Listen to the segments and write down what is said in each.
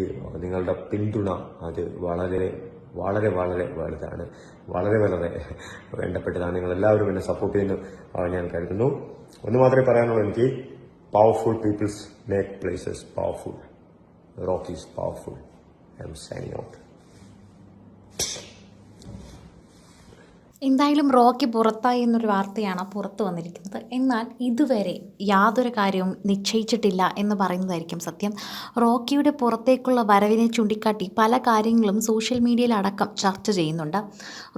എനിക്ക് നിങ്ങളുടെ പിന്തുണ അത് വളരെ വളരെ വളരെ വലുതാണ്. വളരെ വളരെ വേണ്ടപ്പെട്ടതാണ്. നിങ്ങൾ എല്ലാവരും എന്നെ സപ്പോർട്ട് ചെയ്യുന്നു. ഞാൻ കരുതുന്നു. ഒന്ന് മാത്രമേ പറയാനുള്ളൂ എനിക്ക് powerful peoples make places powerful rock is powerful I M signing out എന്തായാലും റോക്കി പുറത്തായി എന്നൊരു വാർത്തയാണ് പുറത്ത് വന്നിരിക്കുന്നത്. എന്നാൽ ഇതുവരെ യാതൊരു കാര്യവും നിശ്ചയിച്ചിട്ടില്ല എന്ന് പറയുന്നതായിരിക്കും സത്യം. റോക്കിയുടെ പുറത്തേക്കുള്ള വരവിനെ ചൂണ്ടിക്കാട്ടി പല കാര്യങ്ങളും സോഷ്യൽ മീഡിയയിലടക്കം ചർച്ച ചെയ്യുന്നുണ്ട്.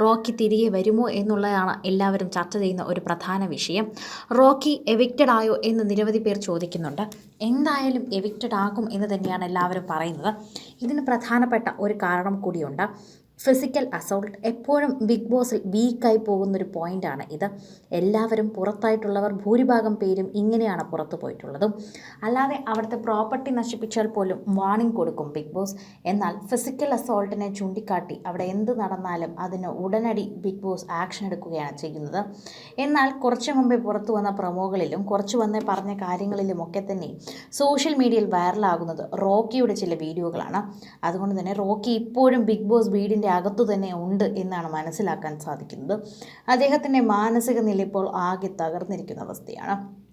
റോക്കി തിരികെ വരുമോ എന്നുള്ളതാണ് എല്ലാവരും ചർച്ച ചെയ്യുന്ന ഒരു പ്രധാന വിഷയം. റോക്കി എവിക്റ്റഡ് ആയോ എന്ന് നിരവധി പേർ ചോദിക്കുന്നുണ്ട്. എന്തായാലും എവിക്റ്റഡ് ആകും എന്ന് തന്നെയാണ് എല്ലാവരും പറയുന്നത്. ഇതിന് പ്രധാനപ്പെട്ട ഒരു കാരണം കൂടിയുണ്ട്. ഫിസിക്കൽ അസോൾട്ട് എപ്പോഴും ബിഗ് ബോസിൽ വീക്കായി പോകുന്നൊരു പോയിന്റാണ് ഇത്. എല്ലാവരും പുറത്തായിട്ടുള്ളവർ ഭൂരിഭാഗം പേരും ഇങ്ങനെയാണ് പുറത്തു പോയിട്ടുള്ളതും. അല്ലാതെ അവിടുത്തെ പ്രോപ്പർട്ടി നശിപ്പിച്ചാൽ പോലും വാണിംഗ് കൊടുക്കും ബിഗ് ബോസ് എന്നാൽ ഫിസിക്കൽ അസോൾട്ടിനെ ചൂണ്ടിക്കാട്ടി അവിടെ എന്ത് നടന്നാലും അതിന് ഉടനടി ബിഗ് ബോസ് ആക്ഷൻ എടുക്കുകയാണ് ചെയ്യുന്നത്. എന്നാൽ കുറച്ച് മുമ്പേ പുറത്തു വന്ന പ്രൊമോകളിലും കുറച്ച് വന്നേ പറഞ്ഞ കാര്യങ്ങളിലും ഒക്കെ തന്നെ സോഷ്യൽ മീഡിയയിൽ വൈറലാകുന്നത് റോക്കിയുടെ ചില വീഡിയോകളാണ്. അതുകൊണ്ട് തന്നെ റോക്കി ഇപ്പോഴും ബിഗ് ബോസ് വീടിന്റെ അകത്തു തന്നെ ഉണ്ട് എന്നാണ് മനസ്സിലാക്കാൻ സാധിക്കുന്നത്. അദ്ദേഹത്തിന്റെ മാനസിക നില ഇപ്പോൾ ആകെ തകർന്നിരിക്കുന്ന അവസ്ഥയാണ്.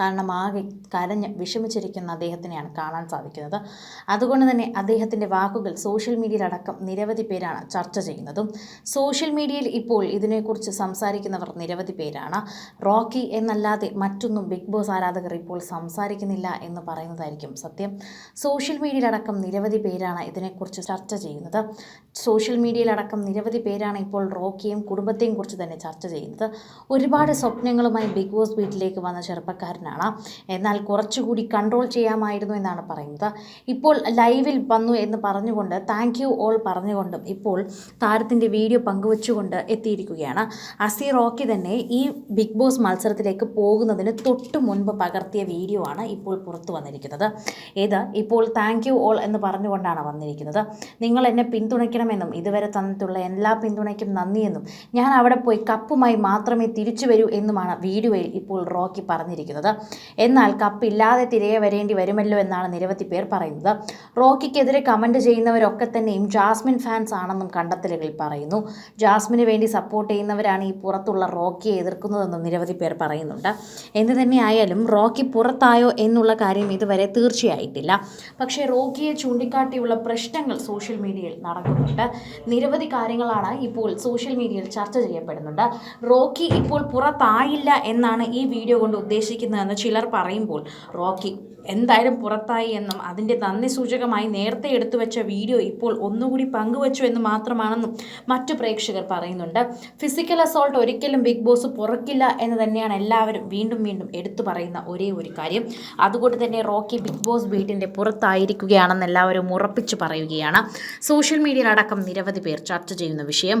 കാരണം ആകെ കരഞ്ഞ് വിഷമിച്ചിരിക്കുന്ന അദ്ദേഹത്തിനെയാണ് കാണാൻ സാധിക്കുന്നത്. അതുകൊണ്ട് തന്നെ അദ്ദേഹത്തിന്റെ വാക്കുകൾ സോഷ്യൽ മീഡിയയിലടക്കം നിരവധി പേരാണ് ചർച്ച ചെയ്യുന്നതും. സോഷ്യൽ മീഡിയയിൽ ഇപ്പോൾ ഇതിനെക്കുറിച്ച് സംസാരിക്കുന്നവർ നിരവധി പേരാണ്. റോക്കി എന്നല്ലാതെ മറ്റൊന്നും ബിഗ് ബോസ് ആരാധകർ ഇപ്പോൾ സംസാരിക്കുന്നില്ല എന്ന് പറയുന്നതായിരിക്കും സത്യം. സോഷ്യൽ മീഡിയയിലടക്കം നിരവധി പേരാണ് ഇതിനെക്കുറിച്ച് ചർച്ച ചെയ്യുന്നത്. സോഷ്യൽ മീഡിയയിലടക്കം നിരവധി പേരാണ് ഇപ്പോൾ റോക്കിയും കുടുംബത്തെയും കുറിച്ച് തന്നെ ചർച്ച ചെയ്യുന്നത്. ഒരുപാട് സ്വപ്നങ്ങളുമായി ബിഗ് ബോസ് വീട്ടിലേക്ക് വന്ന ചെറുപ്പക്കാരനാണ് എന്നാൽ കുറച്ചുകൂടി കൺട്രോൾ ചെയ്യാമായിരുന്നു എന്നാണ് പറയുന്നത്. ഇപ്പോൾ ലൈവിൽ വന്നു എന്ന് പറഞ്ഞുകൊണ്ട് താങ്ക് യു ഓൾ പറഞ്ഞുകൊണ്ടും ഇപ്പോൾ താരത്തിന്റെ വീഡിയോ പങ്കുവച്ചുകൊണ്ട് എത്തിയിരിക്കുകയാണ്. അസി റോക്കി തന്നെ ഈ ബിഗ് ബോസ് മത്സരത്തിലേക്ക് പോകുന്നതിന് തൊട്ട് മുൻപ് പകർത്തിയ വീഡിയോ ആണ് ഇപ്പോൾ പുറത്തു വന്നിരിക്കുന്നത്. ഇത് ഇപ്പോൾ താങ്ക് യു ഓൾ എന്ന് പറഞ്ഞുകൊണ്ടാണ് വന്നിരിക്കുന്നത്. നിങ്ങൾ എന്നെ പിന്തുണയ്ക്കണമെന്നും ഇതുവരെ തന്നിട്ടുള്ള എല്ലാ പിന്തുണയ്ക്കും നന്ദിയെന്നും ഞാൻ അവിടെ പോയി കപ്പുമായി മാത്രമേ തിരിച്ചു വരൂ എന്നുമാണ് വീഡിയോയിൽ ഇപ്പോൾ റോക്കി പറഞ്ഞിരിക്കുന്നത്. എന്നാൽ കപ്പില്ലാതെ തിരികെ വരേണ്ടി വരുമല്ലോ എന്നാണ് നിരവധി പേർ പറയുന്നത്. റോക്കിക്കെതിരെ കമന്റ് ചെയ്യുന്നവരൊക്കെ തന്നെയും ജാസ്മിൻ ഫാൻസ് ആണെന്നും കണ്ടെത്തലുകളിൽ പറയുന്നു. ജാസ്മിന് വേണ്ടി സപ്പോർട്ട് ചെയ്യുന്നവരാണ് ഈ പുറത്തുള്ള റോക്കിയെ എതിർക്കുന്നതെന്നും നിരവധി പേർ പറയുന്നുണ്ട്. എന്ത് തന്നെയായാലും റോക്കി പുറത്തായോ എന്നുള്ള കാര്യം ഇതുവരെ തീർച്ചയായിട്ടില്ല. പക്ഷേ റോക്കിയെ ചൂണ്ടിക്കാട്ടിയുള്ള പ്രശ്നങ്ങൾ സോഷ്യൽ മീഡിയയിൽ നടക്കുന്നുണ്ട്. നിരവധി കാര്യങ്ങളാണ് ഇപ്പോൾ സോഷ്യൽ മീഡിയയിൽ ചർച്ച ചെയ്യപ്പെടുന്നുണ്ട്. റോക്കി ഇപ്പോൾ പുറത്തായില്ല എന്നാണ് ഈ വീഡിയോ കൊണ്ട് ഉദ്ദേശിക്കുന്നതെന്ന് ചിലർ പറയുമ്പോൾ റോക്കി എന്തായാലും പുറത്തായി എന്നും അതിന്റെ നന്ദി സൂചകമായി നേരത്തെ എടുത്തു വെച്ച വീഡിയോ ഇപ്പോൾ ഒന്നുകൂടി പങ്കുവച്ചു എന്ന് മാത്രമാണെന്നും മറ്റു പ്രേക്ഷകർ പറയുന്നുണ്ട്. ഫിസിക്കൽ അസോൾട്ട് ഒരിക്കലും ബിഗ് ബോസ് പുറക്കില്ല എന്ന് തന്നെയാണ് എല്ലാവരും വീണ്ടും വീണ്ടും എടുത്തു പറയുന്ന ഒരേ ഒരു കാര്യം. അതുകൊണ്ട് തന്നെ റോക്കി ബിഗ് ബോസ് വീട്ടിന്റെ പുറത്തായിരിക്കുകയാണെന്ന് എല്ലാവരും ഉറപ്പിച്ചു പറയുകയാണ്. സോഷ്യൽ മീഡിയയിലടക്കം നിരവധി പേർ ചർച്ച ചെയ്യുന്ന വിഷയം